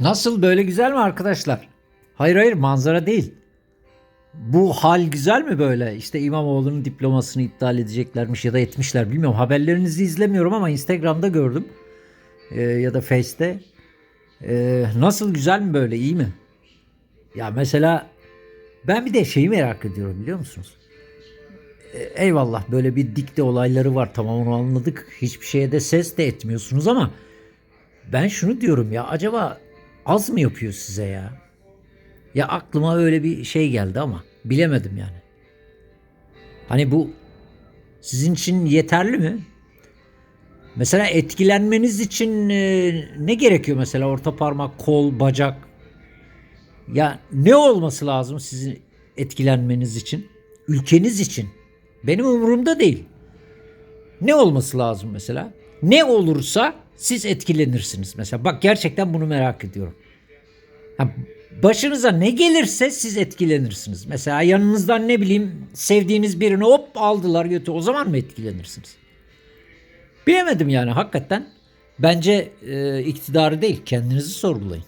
Nasıl böyle güzel mi arkadaşlar? Hayır hayır manzara değil. Bu hal güzel mi böyle? İşte İmamoğlu'nun diplomasını iptal edeceklermiş ya da etmişler bilmiyorum. Haberlerinizi izlemiyorum ama Instagram'da gördüm. Ee, ya da Face'te. Ee, nasıl güzel mi böyle iyi mi? Ya mesela ben bir de şeyi merak ediyorum biliyor musunuz? Ee, eyvallah böyle bir dikte olayları var tamam onu anladık. Hiçbir şeye de ses de etmiyorsunuz ama ben şunu diyorum ya acaba az mı yapıyor size ya? Ya aklıma öyle bir şey geldi ama bilemedim yani. Hani bu sizin için yeterli mi? Mesela etkilenmeniz için e, ne gerekiyor mesela orta parmak, kol, bacak? Ya ne olması lazım sizin etkilenmeniz için? Ülkeniz için. Benim umurumda değil. Ne olması lazım mesela? Ne olursa siz etkilenirsiniz mesela. Bak gerçekten bunu merak ediyorum. Ha, başınıza ne gelirse siz etkilenirsiniz. Mesela yanınızdan ne bileyim sevdiğiniz birini hop aldılar götü. O zaman mı etkilenirsiniz? Bilemedim yani hakikaten. Bence e, iktidarı değil kendinizi sorgulayın.